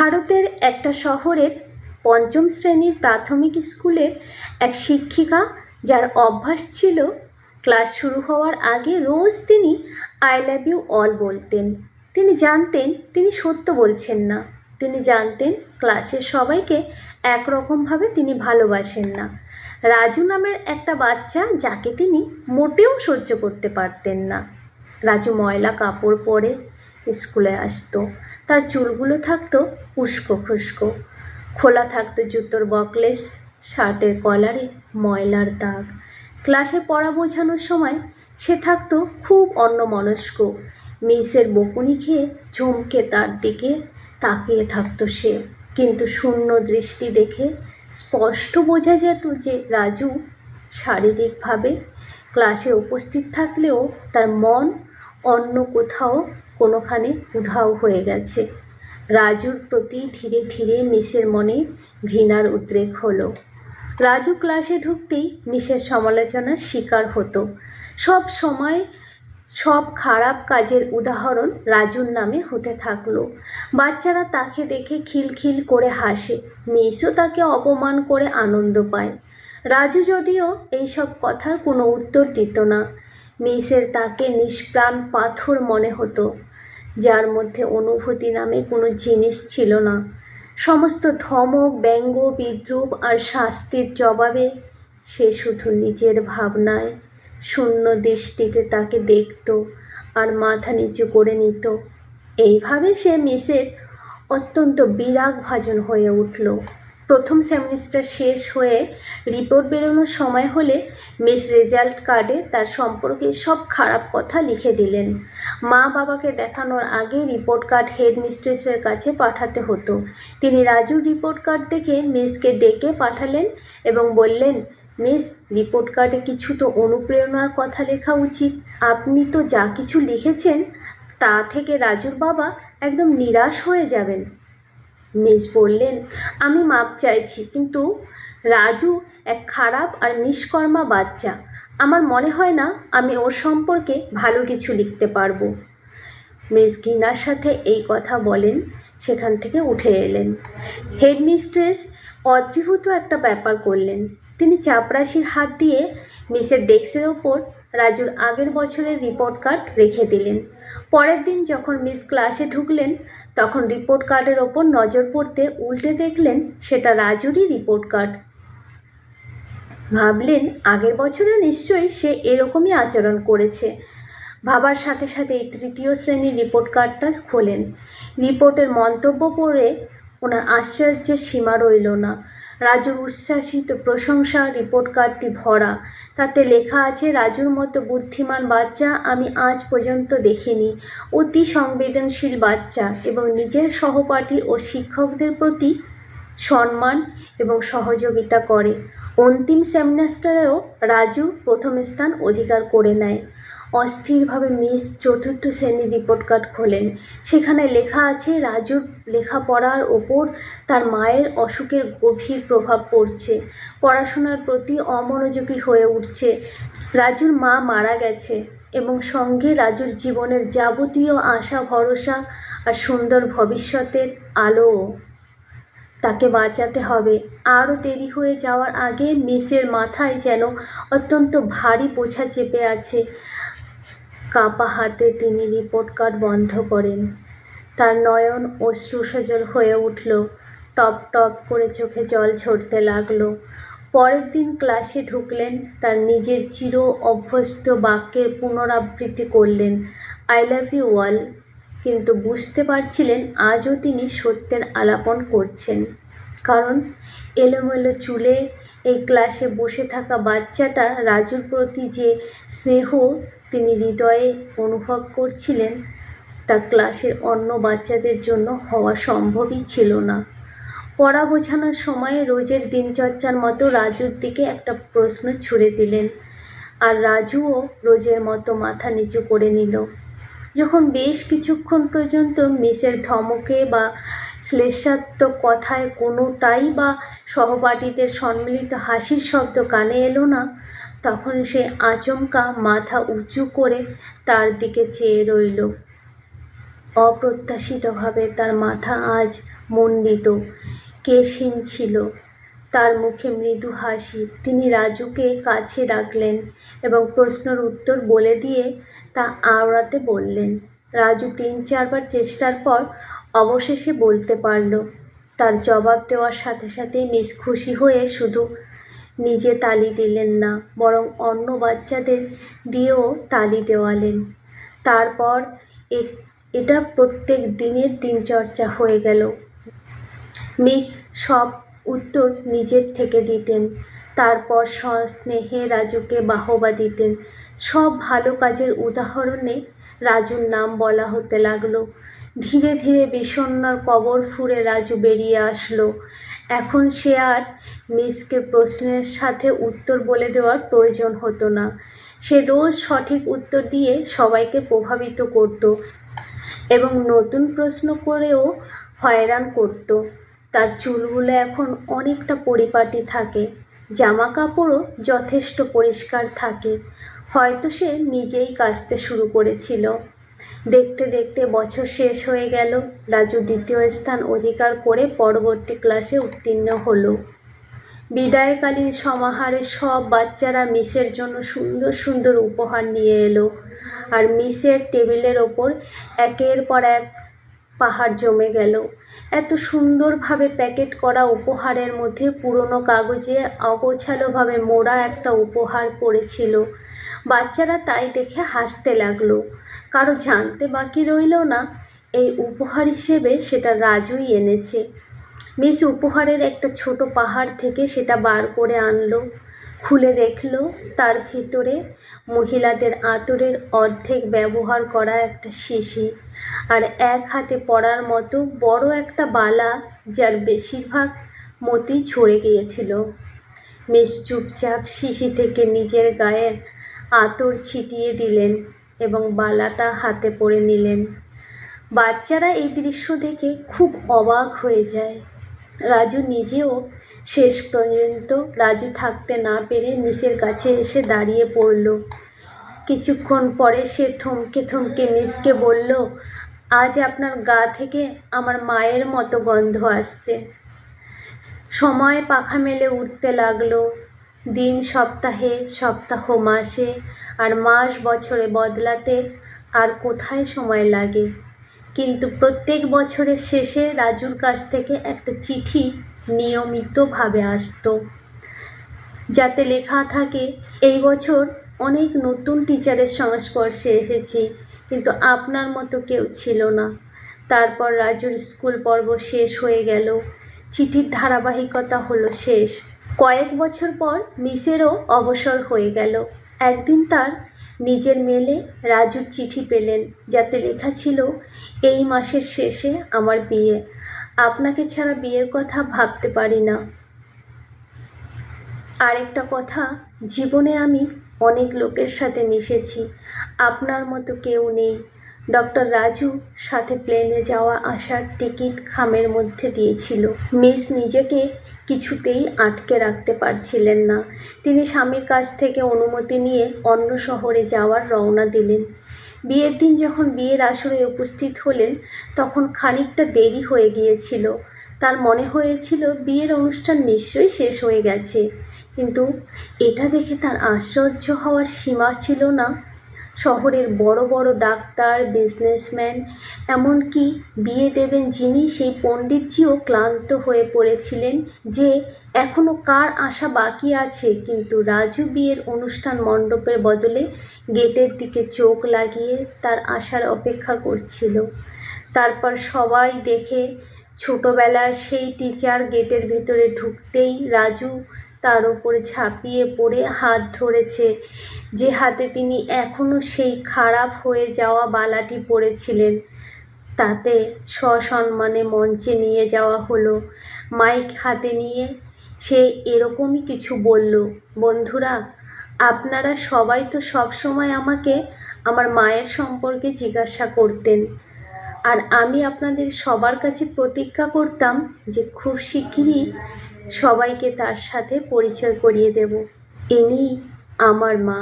ভারতের একটা শহরের পঞ্চম শ্রেণির প্রাথমিক স্কুলের এক শিক্ষিকা যার অভ্যাস ছিল ক্লাস শুরু হওয়ার আগে রোজ তিনি আই লাভ ইউ অল বলতেন। তিনি জানতেন, তিনি সত্য বলছেন না। তিনি জানতেন ক্লাসের সবাইকে একরকমভাবে তিনি ভালোবাসেন না। রাজু নামের একটা বাচ্চা যাকে তিনি মোটেও সহ্য করতে পারতেন না। রাজু ময়লা কাপড় পরে স্কুলে আসতো। তার চুলগুলো থাকতো উস্কো খুস্কো। খোলা থাকতো জুতোর বকলেস, শার্টের কলারে ময়লার দাগ। ক্লাসে পড়া বোঝানোর সময় সে থাকতো খুব অন্যমনস্ক। মিসের বকুনি খেয়ে চমকে তার দিকে তাকিয়ে থাকতো সে। কিন্তু শূন্য দৃষ্টি দেখে স্পষ্ট বোঝা যেত যে রাজু শারীরিকভাবে ক্লাসে উপস্থিত থাকলেও তার মন অন্য কোথাও কোনোখানে উধাও হয়ে গেছে। রাজুর প্রতি ধীরে ধীরে মিসের মনে ঘৃণার উদ্রেক হলো। রাজু ক্লাসে ঢুকতেই মিসের সমালোচনার শিকার হতো। সব সময় সব খারাপ কাজের উদাহরণ রাজুর নামে হতে থাকল। বাচ্চারা তাকে দেখে খিলখিল করে হাসে। মিসও তাকে অপমান করে আনন্দ পায়। রাজু যদিও এইসব কথার কোনো উত্তর দিত না। মিসের তাকে নিষ্প্রাণ পাথর মনে হতো, যার মধ্যে অনুভূতি নামে কোনো জিনিস ছিল না। সমস্ত ধমক, ব্যঙ্গ, বিদ্রুপ আর শাস্তির জবাবে সে শুধু নিজের ভাবনায় শূন্য দৃষ্টিতে তাকে দেখত আর মাথা নিচু করে নিত। এইভাবে সে মিসের অত্যন্ত বিরাগ ভাজন হয়ে উঠল। প্রথম সেমিস্টার শেষ হয়ে রিপোর্ট বেরোনোর সময় হলে মিস রেজাল্ট কার্ডে তার সম্পর্কে সব খারাপ কথা লিখে দিলেন। মা বাবাকে দেখানোর আগে রিপোর্ট কার্ড হেড মিস্ট্রেসের কাছে পাঠাতে হতো। তিনি রাজুর রিপোর্ট কার্ড দেখে মিসকে ডেকে পাঠালেন এবং বললেন মিস রিপোর্ট কার্ডে কিছু তো অনুপ্রেরণার কথা লেখা উচিত। আপনি তো যা কিছু লিখেছেন, তা থেকে রাজুর বাবা একদম নিরাশ হয়ে যাবেন। মিস বললেন, আমি মাপ চাইছি, কিন্তু রাজু এক খারাপ আর নিষ্কর্মা বাচ্চা। আমার মনে হয় না আমি ওর সম্পর্কে ভালো কিছু লিখতে পারব। মিস ঘৃণার সাথে এই কথা বলেন, সেখান থেকে উঠে এলেন। হেডমিস্ট্রেস অদ্ভুত একটা ব্যাপার করলেন। তিনি চাপরাশির হাত দিয়ে মিসের ডেস্কের ওপর রাজুর আগের বছরের রিপোর্ট কার্ড রেখে দিলেন। পরের দিন যখন মিস ক্লাসে ঢুকলেন তখন রিপোর্ট কার্ডের ওপর নজর পড়তে উল্টে দেখলেন সেটা রাজুরই রিপোর্ট কার্ড ভাবলেন আগের বছরে নিশ্চয়ই সে এরকমই আচরণ করেছে। ভাবার সাথে সাথে তৃতীয় শ্রেণির রিপোর্ট কার্ডটা খোলেন। রিপোর্টের মন্তব্য পড়ে ওনার আশ্চর্যের সীমা রইল না। রাজুর উচ্ছ্বাসিত প্রশংসা রিপোর্ট কার্ডটি ভরা। তাতে লেখা আছে, রাজুর মতো বুদ্ধিমান বাচ্চা আমি আজ পর্যন্ত দেখিনি। অতি সংবেদনশীল বাচ্চা এবং নিজের সহপাঠী ও শিক্ষকদের প্রতি সম্মান এবং সহযোগিতা করে। অন্তিম সেমিস্টারেও রাজু প্রথম স্থান অধিকার করে নেয়। অস্থিরভাবে মিস চতুর্থ শ্রেণির রিপোর্ট কার্ড খোলেন। সেখানে লেখা আছে রাজুর লেখাপড়ার ওপর তার মায়ের অসুখের গভীর প্রভাব পড়ছে। পড়াশোনার প্রতি অমনোযোগী হয়ে উঠছে। রাজুর মা মারা গেছে এবং সঙ্গে রাজুর জীবনের যাবতীয় আশা, ভরসা আর সুন্দর ভবিষ্যতের আলো তাকে বাঁচাতে হবে। আরও দেরি হয়ে যাওয়ার আগে মিসের মাথায় যেন অত্যন্ত ভারী বোঝা চেপে আছে। কাপা হাতে তিনি রিপোর্ট কার্ড বন্ধ করেন। তার নয়ন অশ্রুসজল হয়ে উঠল। টপ টপ করে চোখে জল ঝরতে লাগল। পরের দিন ক্লাসে ঢুকলেন, তার নিজের চির অভ্যস্ত বাক্যের পুনরাবৃত্তি করলেন, আই লাভ ইউ অল। কিন্তু বুঝতে পারছিলেন আজও তিনি সত্যের আলাপন করছেন। কারণ এলোমেলো চুলে এই ক্লাসে বসে থাকা বাচ্চাটা রাজুর প্রতি যে স্নেহ তিনি হৃদয়ে অনুভব করছিলেন, তা ক্লাসের অন্য বাচ্চাদের জন্য হওয়া সম্ভবই ছিল না। পড়া বোঝানোর সময় রোজের দিনচর্চার মতো রাজুর দিকে একটা প্রশ্ন ছুড়ে দিলেন, আর রাজুও রোজের মতো মাথা নিচু করে নিল। যখন বেশ কিছুক্ষণ পর্যন্ত মিসের ধমকে বা শ্লেষাত্মক কথায় কোনোটাই বা সহপাঠীদের সম্মিলিত হাসির শব্দ কানে এলো না। তখন সে আচমকা মাথা উঁচু করে তার দিকে চেয়ে রইল। অপ্রত্যাশিতভাবে তার মাথা আজ মণ্ডিত কেশিন ছিল। তার মুখে মৃদু হাসি। তিনি রাজুকে কাছে ডাকলেন এবং প্রশ্নের উত্তর বলে দিয়ে তা আওড়াতে বললেন। রাজু তিন চারবার চেষ্টার পর অবশেষে বলতে পারল। তার জবাব দেওয়ার সাথে সাথেই মিস খুশি হয়ে শুধু নিজে তালি দিলেন না, বরং অন্য বাচ্চাদের দিয়েও তালি দেওয়ালেন। তারপর এটা প্রত্যেক দিনের দিনচর্চা হয়ে গেল। মিস সব উত্তর নিজের থেকে দিতেন। তারপর সস্নেহে রাজুকে বাহবা দিতেন। সব ভালো কাজের উদাহরণে রাজুর নাম বলা হতে লাগল। ধীরে ধীরে বিষণ্ণর কবর ফুঁড়ে রাজু বেরিয়ে আসলো। এখন সে আর মিসকে প্রশ্নের সাথে উত্তর বলে দেওয়ার প্রয়োজন হতো না। সে রোজ সঠিক উত্তর দিয়ে সবাইকে প্রভাবিত করত এবং নতুন প্রশ্ন করেও হয়রান করত। তার চুলগুলো এখন অনেকটা পরিপাটি থাকে জামা কাপড়ও যথেষ্ট পরিষ্কার থাকে। হয়তো সে নিজেই কাচতে শুরু করেছিল। দেখতে দেখতে বছর শেষ হয়ে গেল। রাজু দ্বিতীয় স্থান অধিকার করে পরবর্তী ক্লাসে উত্তীর্ণ হলো। বিদায়কালীন সমাহারে সব বাচ্চারা মিসের জন্য সুন্দর সুন্দর উপহার নিয়ে এলো। আর মিসের টেবিলের ওপর একের পর এক পাহাড় জমে গেল। এত সুন্দরভাবে প্যাকেট করা উপহারের মধ্যে পুরনো কাগজে অগোছালোভাবে মোড়া একটা উপহার পড়েছিল। বাচ্চারা তাই দেখে হাসতে লাগল। কারও জানতে বাকি রইল না, এই উপহার হিসেবে সেটা রাজুই এনেছে। মিস উপহারের একটা ছোট পাহাড় থেকে সেটা বার করে আনলো, খুলে দেখল, তার ভিতরে মহিলাদের আতরের অর্ধেক ব্যবহার করা একটা শিশি আর এক হাতে পরার মতো বড় একটা বালা যার বেশিরভাগ মতি ঝরে গিয়েছিল। মিস চুপচাপ শিশি থেকে নিজের গায়ে আতর ছিটিয়ে দিলেন। এবং বালাটা হাতে পরে নিলেন। বাচ্চারা এই দৃশ্য দেখে খুব অবাক হয়ে যায়। রাজু নিজেও শেষ পর্যন্ত রাজু থাকতে না পেরে মিসের কাছে এসে দাঁড়িয়ে পড়ল। কিছুক্ষণ পরে সে থমকে থমকে মিসকে বলল, আজ আপনার গা থেকে আমার মায়ের মতো গন্ধ আসছে। সময় পাখা মেলে উঠতে লাগল। দিন সপ্তাহে, সপ্তাহ মাসে, আর মাস বছরে বদলাতে আর কোথায় সময় লাগে? কিন্তু প্রত্যেক বছরের শেষে রাজুর কাছ থেকে একটা চিঠি নিয়মিতভাবে আসতো, যাতে লেখা থাকে, এই বছর অনেক নতুন টিচারের সংস্পর্শে এসেছি, কিন্তু আপনার মতো কেউ ছিল না। তারপর রাজুর স্কুল পর্ব শেষ হয়ে গেল, চিঠির ধারাবাহিকতা হলো শেষ। কয়েক বছর পর মিসেরও অবসর হয়ে গেল। একদিন তার নিজের মেলে রাজুর চিঠি পেলেন, যাতে লেখা ছিল, এই মাসের শেষে আমার বিয়ে। আপনাকে ছাড়া বিয়ের কথা ভাবতে পারি না। আরেকটা কথা, জীবনে আমি অনেক লোকের সাথে মিশেছি। আপনার মতো কেউ নেই। ডক্টর রাজু সাথে প্লেনে যাওয়া আসার টিকিট খামের মধ্যে দিয়েছিল। মিস নিজেকে কিছুতেই আটকে রাখতে পারছিলেন না। তিনি স্বামীর কাছ থেকে অনুমতি নিয়ে অন্য শহরে যাওয়ার রওনা দিলেন। বিয়ের দিন যখন বিয়ের আসরে উপস্থিত হলেন, তখন খানিকটা দেরি হয়ে গিয়েছিল। তার মনে হয়েছিল বিয়ের অনুষ্ঠান নিশ্চয়ই শেষ হয়ে গেছে। কিন্তু এটা দেখে তার আশ্চর্য হওয়ার সীমা ছিল না। শহরের বড় বড় ডাক্তার বিজনেসম্যান এমনকি বিয়ে দেবেন যিনি সেই পণ্ডিতজিও ক্লান্ত হয়ে পড়েছিলেন যে এখনও কার আশা বাকি আছে। কিন্তু রাজু বিয়ের অনুষ্ঠান মণ্ডপের বদলে গেটের দিকে চোখ লাগিয়ে তার আসার অপেক্ষা করছিল। তারপর সবাই দেখে ছোটবেলার সেই টিচার গেটের ভেতরে ঢুকতেই রাজু তার উপরে ঝাঁপিয়ে পড়ে হাত ধরেছে। যে হাতে তিনি এখনও সেই খারাপ হয়ে যাওয়া বালাটি পরেছিলেন, তাতে সসম্মানে মঞ্চে নিয়ে যাওয়া হলো। মাইক হাতে নিয়ে সে এরকমই কিছু বলল, বন্ধুরা, আপনারা সবাই তো সব সময় আমাকে আমার মায়ের সম্পর্কে জিজ্ঞাসা করতেন। আর আমি আপনাদের সবার কাছে প্রতিজ্ঞা করতাম যে খুব শিগগিরই সবাইকে তার সাথে পরিচয় করিয়ে দেব। ইনি আমার মা।